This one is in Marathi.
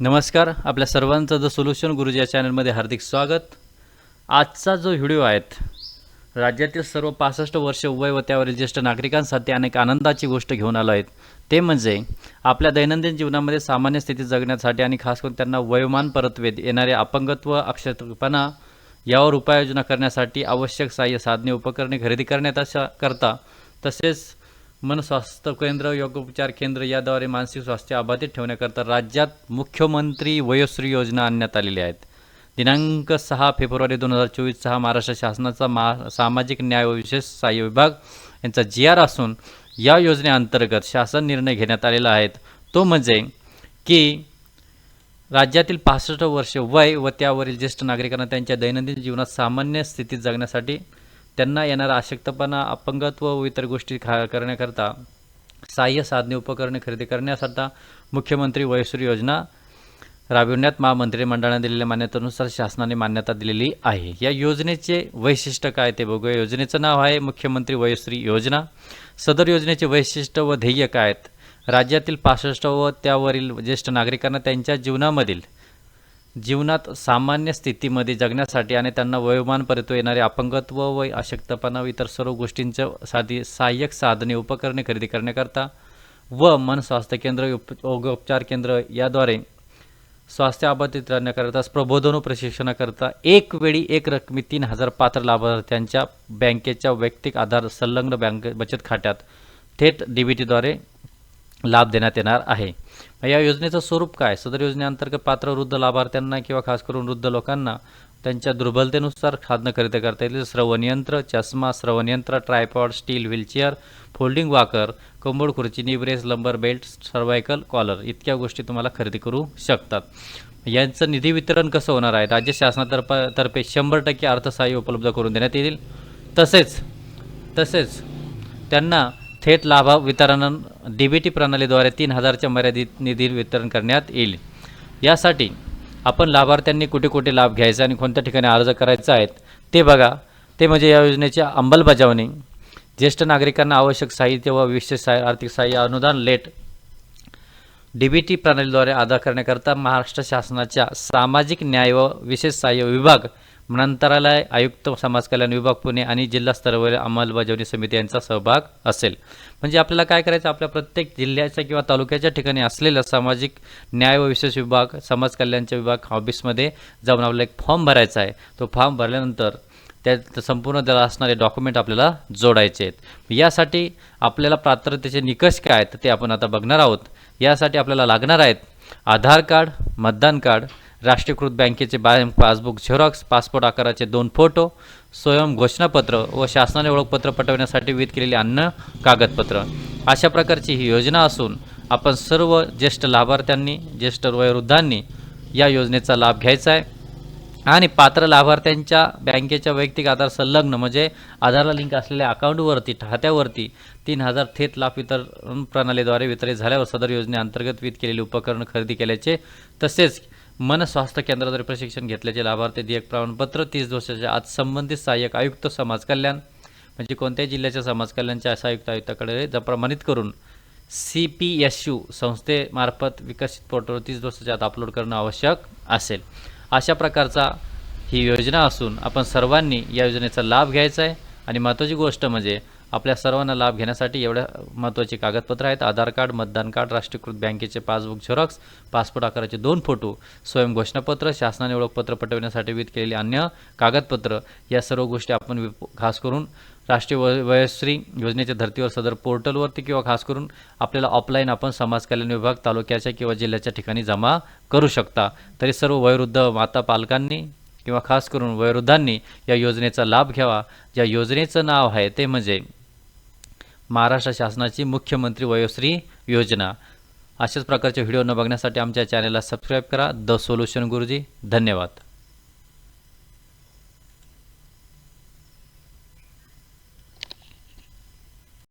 नमस्कार आपल्या सर्वांचं द सोल्युशन गुरुजी या चॅनलमध्ये हार्दिक स्वागत. आजचा जो व्हिडिओ आहेत राज्यातील सर्व पासष्ट वर्ष वय व त्यावरील ज्येष्ठ नागरिकांसाठी अनेक आनंदाची गोष्ट घेऊन आलो आहेत ते म्हणजे आपल्या दैनंदिन जीवनामध्ये सामान्य स्थिती जगण्यासाठी आणि खास करून त्यांना वयोमान परतवेत येणारे अपंगत्व अक्षरपणा यावर उपाययोजना करण्यासाठी आवश्यक सहाय्य साधने उपकरणे खरेदी करण्यात अशा करता तसेच मन स्वास्थ्य केंद्र योगोपचार केंद्र याद्वारे मानसिक स्वास्थ्य अबाधित ठेवण्याकरता राज्यात मुख्यमंत्री वयोश्री योजना आणण्यात आलेली आहेत. दिनांक सहा फेब्रुवारी दोन हजार चोवीस सहा महाराष्ट्र शासनाचा मा सामाजिक न्याय व विशेष सहाय्य विभाग यांचा जी आर असून या योजनेअंतर्गत शासन निर्णय घेण्यात आलेला आहे. तो म्हणजे की राज्यातील पासष्ट वर्ष वय व त्यावरील ज्येष्ठ नागरिकांना त्यांच्या दैनंदिन जीवनात सामान्य स्थितीत जगण्यासाठी त्यांना येणारा अशक्तपणा अपंगत्व व इतर गोष्टी खा करण्याकरता सहाय्य साधने उपकरणे खरेदी करण्यासाठी मुख्यमंत्री वयसूर योजना राबविण्यात महामंत्रिमंडळाने दिलेल्या मान्यतेनुसार शासनाने मान्यता दिलेली आहे. या योजनेचे वैशिष्ट्य काय ते बघूया. योजनेचं नाव आहे मुख्यमंत्री वयश्री योजना. सदर योजनेचे वैशिष्ट्य व ध्येय काय आहेत? राज्यातील पासष्ट व त्यावरील ज्येष्ठ नागरिकांना त्यांच्या जीवनामधील जीवनात सामान्य स्थितीमध्ये जगण्यासाठी आणि त्यांना वयोमान परत येणारे अपंगत्व व अशक्तपणा व इतर सर्व गोष्टींचं साधी सहाय्यक साधने उपकरणे खरेदी करण्याकरता व मन स्वास्थ्य केंद्र उप उपचार केंद्र याद्वारे स्वास्थ्य अबाधित करण्याकरता प्रबोधन व प्रशिक्षणाकरता एक वेळी एक रकमी तीन हजार पात्र लाभार्थ्यांच्या बँकेच्या वैयक्तिक आधार संलग्न बँक बचत खात्यात थेट डी लाभ देण्यात येणार आहे. या योजनेचं स्वरूप काय? सदर योजनेअंतर्गत पात्र वृद्ध लाभार्थ्यांना किंवा खास करून वृद्ध लोकांना त्यांच्या दुर्बलतेनुसार साधनं खरेदी करता येतील. श्रवणयंत्र चष्मा श्रवणयंत्र tripod steel wheelchair folding walker कंबोड खुर्ची knee brace lumbar belt cervical collar इतक्या गोष्टी तुम्हाला खरेदी करू शकतात. यांचं निधी वितरण कसं होणार आहे? राज्य शासनातर्फ तर्फे शंभर टक्के अर्थसहाय्य उपलब्ध करून देण्यात येईल तसेच तसेच त्यांना थेट लाभा वितरण डी बी टी प्रणालीद्वारे तीन हजारच्या मर्यादित निधी वितरण करण्यात येईल. यासाठी आपण लाभार्थ्यांनी कुठे कुठे लाभ घ्यायचा आणि कोणत्या ठिकाणी अर्ज करायचा आहेत ते बघा. ते म्हणजे या योजनेची अंमलबजावणी. ज्येष्ठ नागरिकांना आवश्यक साहित्य व विशेष सहाय्य आर्थिक सहाय्य अनुदान लेट. डी बी टी प्रणालीद्वारे अदा करण्याकरता महाराष्ट्र शासनाच्या सामाजिक न्याय व विशेष सहाय्य विभाग मंत्रालय आयुक्त समाज कल्याण विभाग पुणे आणि जिल्हा स्तरावरील अंमलबजावणी समिती यांचा सहभाग असेल. म्हणजे आपल्याला काय करायचं? आपल्या प्रत्येक जिल्ह्याच्या किंवा तालुक्याच्या ठिकाणी असलेला सामाजिक न्याय व विशेष विभाग समाज कल्याणच्या विभाग ऑफिसमध्ये जाऊन आपल्याला एक फॉर्म भरायचा आहे. तो फॉर्म भरल्यानंतर त्यात संपूर्ण त्याला असणारे डॉक्युमेंट आपल्याला जोडायचे आहेत. यासाठी आपल्याला पात्रतेचे निकष काय आहेत ते आपण आता बघणार आहोत. यासाठी आपल्याला लागणार आहेत आधार कार्ड मतदान कार्ड राष्ट्रीयकृत बँकेचे बँक पासबुक झेरॉक्स पासपोर्ट आकाराचे दोन फोटो स्वयं घोषणापत्र व शासनाने ओळखपत्र पटवण्यासाठी विध केलेली अन्न कागदपत्र. अशा प्रकारची ही योजना असून आपण सर्व ज्येष्ठ लाभार्थ्यांनी ज्येष्ठ वयोवृद्धांनी या योजनेचा लाभ घ्यायचा आहे. आणि पात्र लाभार्थ्यांच्या बँकेच्या वैयक्तिक आधार संलग्न म्हणजे आधारला लिंक असलेल्या अकाउंटवरती खात्यावरती तीन हजार थेट लाभ वितरण प्रणालीद्वारे वितरित झाल्यावर सदर योजनेअंतर्गत वित केलेली उपकरण खरेदी केल्याचे तसेच मन स्वास्थ्य केंद्राद्वारे प्रशिक्षण घेतल्याचे लाभार्थी देयक प्रमाणपत्र तीस दिवसाच्या आत संबंधित सहाय्यक आयुक्त समाज कल्याण म्हणजे कोणत्याही जिल्ह्याच्या समाज कल्याणच्या सहाय्युक्त आयुक्ताकडे प्रमाणित करून सी पी एस यू संस्थेमार्फत विकसित पोर्टलवर तीस दिवसाच्या आत अपलोड करणं आवश्यक असेल. अशा प्रकारचा ही योजना असून आपण सर्वांनी या योजनेचा लाभ घ्यायचा आहे. आणि महत्त्वाची गोष्ट म्हणजे आपल्या सर्वांना लाभ घेण्यासाठी एवढ्या महत्त्वाची कागदपत्रं आहेत. आधार कार्ड मतदान कार्ड राष्ट्रीयकृत बँकेचे पासबुक झेरॉक्स पासपोर्ट आकाराचे दोन फोटो स्वयं घोषणापत्र शासनाने ओळखपत्र पटवण्यासाठी विध केलेली अन्य कागदपत्र या सर्व गोष्टी आपण वि- खास करून राष्ट्रीय वय वयश्री योजनेच्या धर्तीवर सदर पोर्टलवरती किंवा खास करून आपल्याला ऑफलाईन आपण समाज कल्याण विभाग तालुक्याच्या किंवा जिल्ह्याच्या ठिकाणी जमा करू शकता. तरी सर्व वयोवृद्ध माता पालकांनी किंवा खास करून वयोवृद्धांनी या योजनेचा लाभ घ्यावा. ज्या योजनेचं नाव आहे ते म्हणजे महाराष्ट्र शासनाची मुख्यमंत्री वयोश्री योजना. अशाच प्रकारचे व्हिडिओ न बघण्यासाठी आमच्या चॅनलला सबस्क्राईब करा. द सोल्युशन गुरुजी. धन्यवाद.